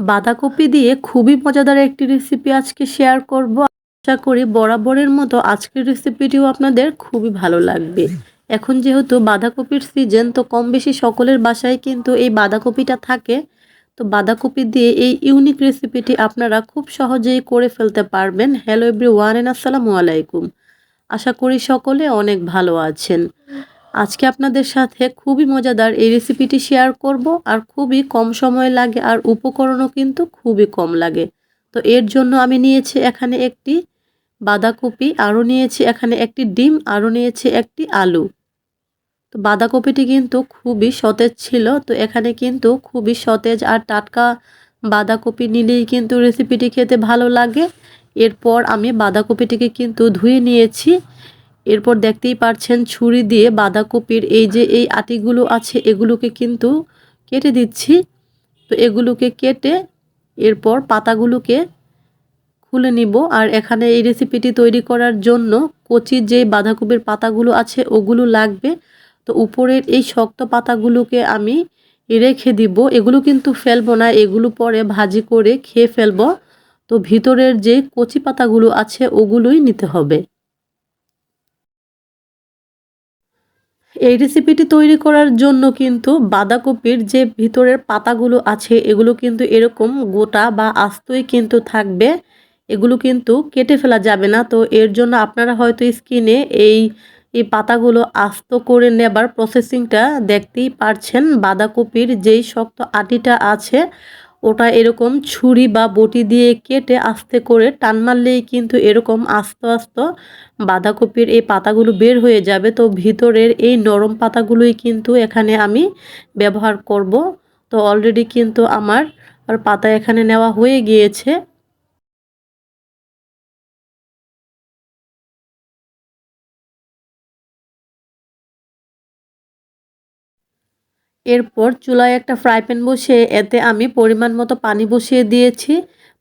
বাঁধাকপি দিয়ে খুবই মজাদার একটি রেসিপি আজকে শেয়ার করব। আশা করি বরাবরের মতো আজকের রেসিপিটিও আপনাদের খুবই ভালো লাগবে। এখন যেহেতু বাঁধাকপির সিজন তো কম বেশি সকলের বাসায় কিন্তু এই বাঁধাকপিটা থাকে। তো বাঁধাকপি দিয়ে এই ইউনিক রেসিপিটি আপনারা খুব সহজেই করে ফেলতে পারবেন। হ্যালো এভরি ওয়ান এন আসসালামু আলাইকুম। আশা করি সকলে অনেক ভালো আছেন। আজকে আপনাদের সাথে খুবই মজাদার এই রেসিপিটি শেয়ার করব। আর খুবই কম সময় লাগে আর উপকরণও কিন্তু খুবই কম লাগে। তো এর জন্য আমি নিয়েছি এখানে একটি বাঁধাকপি, আরও নিয়েছি এখানে একটি ডিম, আরও নিয়েছি একটি আলু। তো বাঁধাকপিটি কিন্তু খুবই সতেজ ছিল। তো এখানে কিন্তু খুবই সতেজ আর টাটকা বাঁধাকপি নিলেই কিন্তু রেসিপিটি খেতে ভালো লাগে। এরপর আমি বাঁধাকপিটিকে কিন্তু ধুয়ে নিয়েছি। এরপর দেখতেই পারছেন ছুরি দিয়ে বাঁধাকপির এই যে এই আটিগুলো আছে, এগুলোকে কিন্তু কেটে দিচ্ছি। তো এগুলোকে কেটে এরপর পাতাগুলোকে খুলে নিব। আর এখানে এই রেসিপিটি তৈরি করার জন্য কচির যে বাঁধাকপির পাতাগুলো আছে, ওগুলো লাগবে। তো উপরের এই শক্ত পাতাগুলোকে আমি রেখে দিব। এগুলো কিন্তু ফেলব না, এগুলো পরে ভাজি করে খেয়ে ফেলব। তো ভিতরের যে কচি পাতাগুলো আছে, ওগুলোই নিতে হবে। এই রেসিপিটি তৈরি করার জন্য কিন্তু বাঁধাকপির যে ভিতরের পাতাগুলো আছে, এগুলো কিন্তু এরকম গোটা বা আস্তই কিন্তু থাকবে। এগুলো কিন্তু কেটে ফেলা যাবে না। তো এর জন্য আপনারা হয়তো স্কিনে এই এই পাতাগুলো আস্ত করে নেবার প্রসেসিংটা দেখতেই পারছেন। বাঁধাকপির যেই শক্ত আটিটা আছে ওটা এরকম ছুরি বা বটি দিয়ে কেটে আস্তে করে টান মারলেই কিন্তু এরকম আস্ত আস্ত বাঁধাকপির এই পাতাগুলো বের হয়ে যাবে। তো ভিতরের এই নরম পাতাগুলোই কিন্তু এখানে আমি ব্যবহার করব। তো অলরেডি কিন্তু আমার পাতা এখানে নেওয়া হয়ে গিয়েছে। এরপর চুলায় একটা ফ্রাই প্যান বসিয়ে এতে আমি পরিমাণ মতো পানি বসিয়ে দিয়েছি।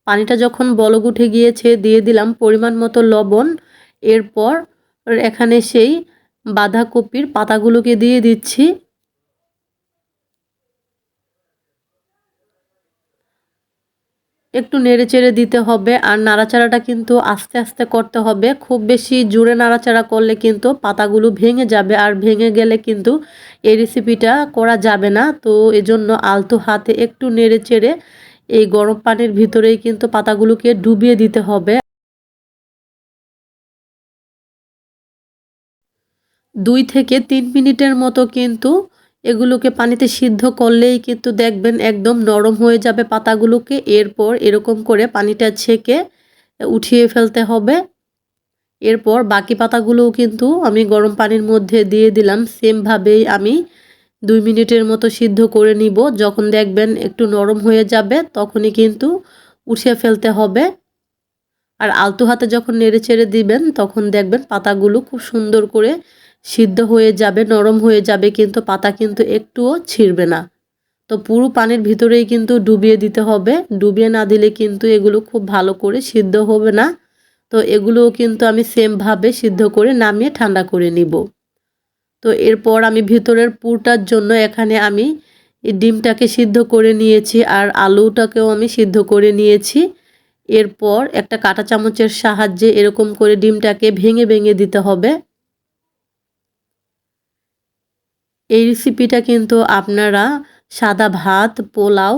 পানিটা যখন বলক উঠে গিয়েছে, দিয়ে দিলাম পরিমাণ মতো লবণ। এরপর এখানে সেই বাঁধাকপির পাতাগুলোকে দিয়ে দিচ্ছি। একটু নেড়ে চেড়ে দিতে হবে আর নাড়াচাড়াটা কিন্তু আস্তে আস্তে করতে হবে। খুব বেশি জোরে নাড়াচাড়া করলে কিন্তু পাতাগুলো ভেঙে যাবে আর ভেঙে গেলে কিন্তু এই রেসিপিটা করা যাবে না। তো এজন্য আলতো হাতে একটু নেড়ে চেড়ে এই গরম পানির ভিতরেই কিন্তু পাতাগুলোকে ডুবিয়ে দিতে হবে। দুই থেকে তিন মিনিটের মতো কিন্তু এগুলোকে পানিতে সিদ্ধ করলেই কিন্তু দেখবেন একদম নরম হয়ে যাবে পাতাগুলোকে। এরপর এরকম করে পানিটা ছেঁকে উঠিয়ে ফেলতে হবে। এরপর বাকি পাতাগুলোও কিন্তু আমি গরম পানির মধ্যে দিয়ে দিলাম। সেমভাবেই আমি দুই মিনিটের মতো সিদ্ধ করে নিব। যখন দেখবেন একটু নরম হয়ে যাবে তখনই কিন্তু উঠিয়ে ফেলতে হবে। আর আলতু হাতে যখন নেড়ে ছেড়ে দিবেন তখন দেখবেন পাতাগুলো খুব সুন্দর করে সিদ্ধ হয়ে যাবে, নরম হয়ে যাবে, কিন্তু পাতা কিন্তু একটুও ছিঁড়বে না। তো পুরো পানির ভিতরেই কিন্তু ডুবিয়ে দিতে হবে। ডুবিয়ে না দিলে কিন্তু এগুলো খুব ভালো করে সিদ্ধ হবে না। তো এগুলোও কিন্তু আমি সেমভাবে সিদ্ধ করে নামিয়ে ঠান্ডা করে নিব। তো এরপর আমি ভিতরের পুরটার জন্য এখানে আমি ডিমটাকে সিদ্ধ করে নিয়েছি আর আলুটাকেও আমি সিদ্ধ করে নিয়েছি। এরপর একটা কাঁটা চামচের সাহায্যে এরকম করে ডিমটাকে ভেঙে ভেঙে দিতে হবে। এই রেসিপিটা কিন্তু আপনারা সাদা ভাত, পোলাও,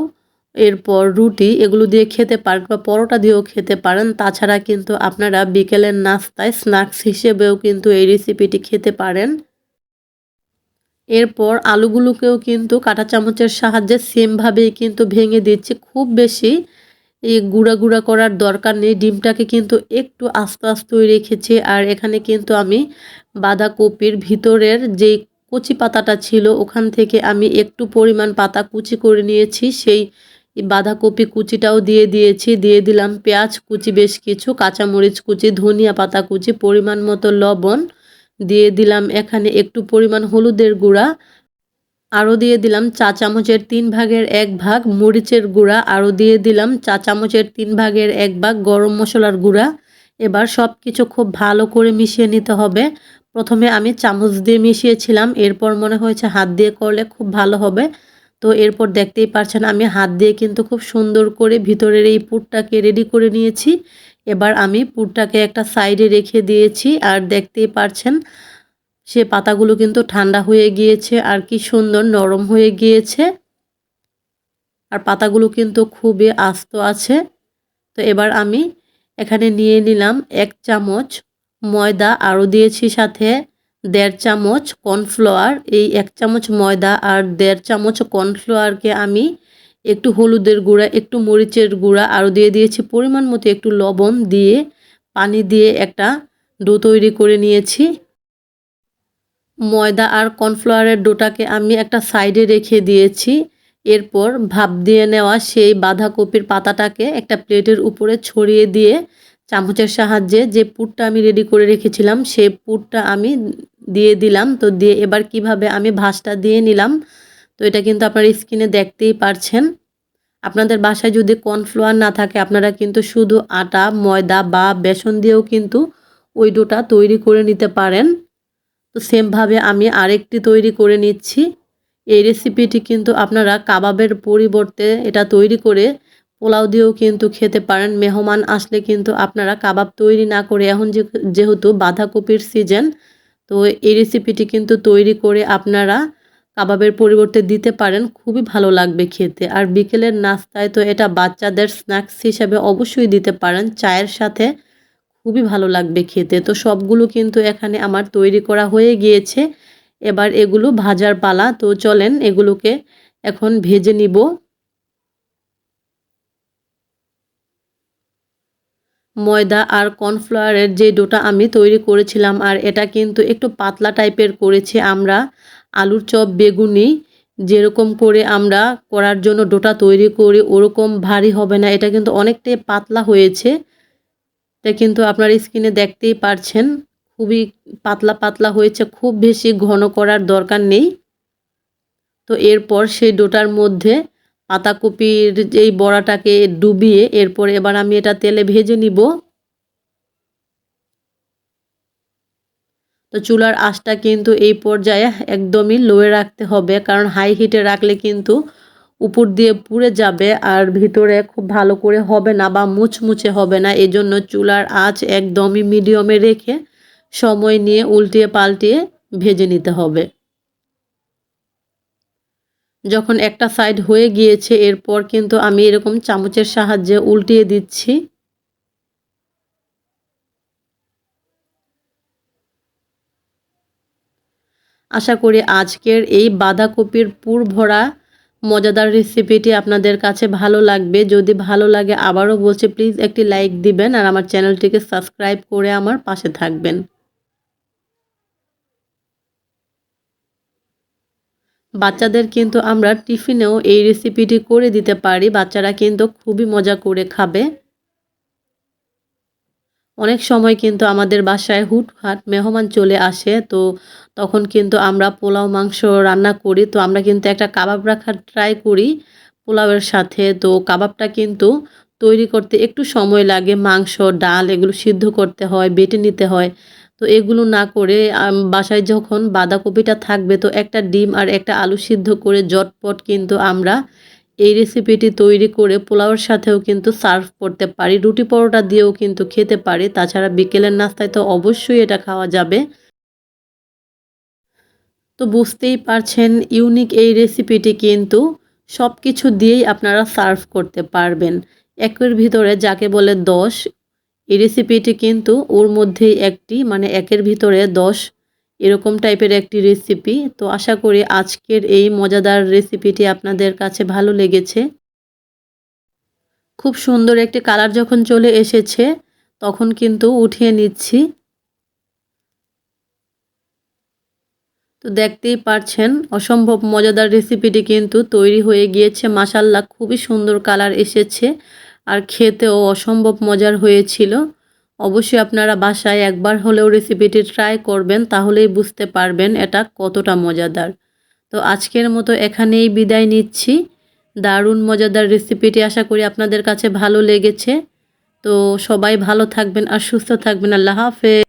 এরপর রুটি এগুলো দিয়ে খেতে পারেন বা পরোটা দিয়েও খেতে পারেন। তাছাড়া কিন্তু আপনারা বিকেলের নাস্তায় স্ন্যাক্স হিসেবেও কিন্তু এই রেসিপিটি খেতে পারেন। এরপর আলুগুলোকেও কিন্তু কাঁটা চামচের সাহায্যে সেমভাবেই কিন্তু ভেঙে দিচ্ছি। খুব বেশি এই গুঁড়া গুঁড়া করার দরকার নেই। ডিমটাকে কিন্তু একটু আস্তে আস্তে রেখেছি। আর এখানে কিন্তু আমি বাঁধাকপির ভিতরের যেই কুচি পাতাটা ছিল, ওখান থেকে আমি একটু পরিমাণ পাতা কুচি করে নিয়েছি, সেই বাঁধাকপি কুচিটাও দিয়ে দিয়েছি, দিয়ে দিলাম পেঁয়াজ কুচি বেশ কিছু, কাঁচামরিচ কুচি, ধনিয়া পাতা কুচি, পরিমাণ মতো লবণ দিয়ে দিলাম, এখানে একটু পরিমাণ হলুদের গুঁড়া, আরও দিয়ে দিলাম চা চামচের তিন ভাগের এক ভাগ, মরিচের গুঁড়া, আরও দিয়ে দিলাম চা চামচের তিন ভাগের এক ভাগ, গরম মশলার গুঁড়া, এবার সব কিছু খুব ভালো করে মিশিয়ে নিতে হবে প্রথমে আমি চামচ দিয়ে মিশিয়েছিলাম, এরপর মনে হয়েছে হাত দিয়ে করলে খুব ভালো হবে। তো এরপর দেখতেই পারছেন আমি হাত দিয়ে কিন্তু খুব সুন্দর করে ভিতরের এই পুরটাকে রেডি করে নিয়েছি। এবার আমি পুরটাকে একটা সাইডে রেখে দিয়েছি আর দেখতেই পারছেন সে পাতাগুলো কিন্তু ঠান্ডা হয়ে গিয়েছে আর কি সুন্দর নরম হয়ে গিয়েছে। আর পাতাগুলো কিন্তু খুবই আস্ত আছে। তো এবার আমি এখানে নিয়ে নিলাম এক চামচ ময়দা আরও দিয়েছি সাথে দেড় চামচ কর্নফ্লাওয়ার। এই এক চামচ ময়দা আর দেড় চামচ কর্নফ্লাওয়ারকে আমি একটু হলুদের গুঁড়া, একটু মরিচের গুঁড়া আরও দিয়ে দিয়েছি। পরিমাণ মতো একটু লবণ দিয়ে পানি দিয়ে একটা ডো তৈরি করে নিয়েছি। ময়দা আর কর্নফ্লাওয়ারের ডোটাকে আমি একটা সাইডে রেখে দিয়েছি। এরপর ভাপ দিয়ে নেওয়া সেই বাঁধাকপির পাতাটাকে একটা প্লেটের উপরে ছড়িয়ে দিয়ে চামচের সাহায্যে যে পুরটা আমি রেডি করে রেখেছিলাম সেই পুরটা আমি দিয়ে দিলাম। তো দিয়ে এবার কীভাবে আমি ভাসটা দিয়ে নিলাম, তো এটা কিন্তু আপনার স্কিনে দেখতেই পারছেন। আপনাদের বাসায় যদি কর্নফ্লাওয়ার না থাকে, আপনারা কিন্তু শুধু আটা, ময়দা বা বেসন দিয়েও কিন্তু ওই ডোটা তৈরি করে নিতে পারেন। তো সেমভাবে আমি আরেকটি তৈরি করে নিচ্ছি। এই রেসিপিটি কিন্তু আপনারা কাবাবের পরিবর্তে এটা তৈরি করে পোলাও দিয়েও কিন্তু খেতে পারেন। মেহমান আসলে কিন্তু আপনারা কাবাব তৈরি না করে, এখন যেহেতু বাঁধাকপির সিজন তো এই রেসিপিটি কিন্তু তৈরি করে আপনারা কাবাবের পরিবর্তে দিতে পারেন। খুবই ভালো লাগবে খেতে। আর বিকেলের নাস্তায় তো এটা বাচ্চাদের স্ন্যাক্স হিসাবে অবশ্যই দিতে পারেন। চায়ের সাথে খুবই ভালো লাগবে খেতে। তো সবগুলো কিন্তু এখানে আমার তৈরি করা হয়ে গিয়েছে। এবার এগুলো ভাজার পালা। তো চলেন এগুলোকে এখন ভেজে নিব। ময়দা আর কর্নফ্লাওয়ারের যে ডোটা আমি তৈরি করেছিলাম, আর এটা কিন্তু একটু পাতলা টাইপের করেছি আমরা, আলুর চপ, বেগুনি, যেরকম করে আমরা করার জন্য ডোটা তৈরি করি, ওরকম ভারী হবে না। এটা কিন্তু অনেকটাই পাতলা হয়েছে। এটা কিন্তু আপনার স্কিনে দেখতেই পারছেন, খুবই পাতলা পাতলা হয়েছে, খুব বেশি ঘন করার দরকার নেই। তো এরপর সেই ডোটার মধ্যে পাতাকপির এই বড়াটাকে ডুবিয়ে এরপর এবার আমি এটা তেলে ভেজে নিব। তো চুলার আঁচটা কিন্তু এই পর্যায়ে একদমই লোয়ে রাখতে হবে, কারণ হাই হিটে রাখলে কিন্তু উপর দিয়ে পুড়ে যাবে আর ভিতরে খুব ভালো করে হবে না বা মুচমুচে হবে না। এজন্য চুলার আঁচ একদমই মিডিয়ামে রেখে সময় নিয়ে উল্টিয়ে পাল্টিয়ে ভেজে নিতে হবে। যখন একটা সাইড হয়ে গিয়েছে, এরপর কিন্তু আমি এরকম চামচের সাহায্যে উল্টিয়ে দিচ্ছি। আশা করি আজকের এই বাঁধাকপির পুর ভরা মজাদার রেসিপিটি আপনাদের কাছে ভালো লাগবে। যদি ভালো লাগে আবারও বলছে প্লিজ একটি লাইক দিবেন আর আমার চ্যানেলটিকে সাবস্ক্রাইব করে আমার পাশে থাকবেন। বাচ্চাদের কিন্তু আমরা টিফিনেও এই রেসিপিটি করে দিতে পারি। বাচ্চারা কিন্তু খুবই মজা করে খাবে। অনেক সময় কিন্তু আমাদের বাসায় হুটহাট মেহমান চলে আসে, তো তখন কিন্তু আমরা পোলাও, মাংস রান্না করি। তো আমরা কিন্তু একটা কাবাব রাখার ট্রাই করি পোলাওয়ের সাথে। তো কাবাবটা কিন্তু তৈরি করতে একটু সময় লাগে। মাংস, ডাল এগুলো সিদ্ধ করতে হয়, বেটে নিতে হয়। তো এগুলো না করে বাসায় যখন বাঁধাকপিটা থাকবে, তো একটা ডিম আর একটা আলু সিদ্ধ করে জটপট কিন্তু আমরা এই রেসিপিটি তৈরি করে পোলাওয়ের সাথেও কিন্তু সার্ভ করতে পারি। রুটি পরোটা দিয়েও কিন্তু খেতে পারি। তাছাড়া বিকেলের নাস্তায় তো অবশ্যই এটা খাওয়া যাবে। তো বুঝতেই পারছেন ইউনিক এই রেসিপিটি কিন্তু সব কিছু দিয়েই আপনারা সার্ভ করতে পারবেন। একের ভিতরে যাকে বলে দশ এই রেসিপিটি কিন্তু ওর মধ্যেই একটি মানে একের ভিতরে দশ এরকম টাইপের একটি রেসিপি তো আশা করি আজকের এই মজাদার রেসিপিটি আপনাদের কাছে ভালো লেগেছে। খুব সুন্দর একটি কালার যখন চলে এসেছে, তখন কিন্তু উঠিয়ে নিচ্ছি। তো দেখতেই পারছেন, অসম্ভব মজাদার রেসিপিটি কিন্তু তৈরি হয়ে গিয়েছে। মাসাল্লা খুবই সুন্দর কালার এসেছে। আর খেতেও অসম্ভব মজার হয়েছিল। অবশ্যই আপনারা বাসায় একবার হলেও রেসিপিটি ট্রাই করবেন, তাহলেই বুঝতে পারবেন এটা কতটা মজাদার। তো আজকের মতো এখানেই বিদায় নিচ্ছি। দারুণ মজাদার রেসিপিটি আশা করি আপনাদের কাছে ভালো লেগেছে। তো সবাই ভালো থাকবেন আর সুস্থ থাকবেন। আল্লাহ হাফেজ।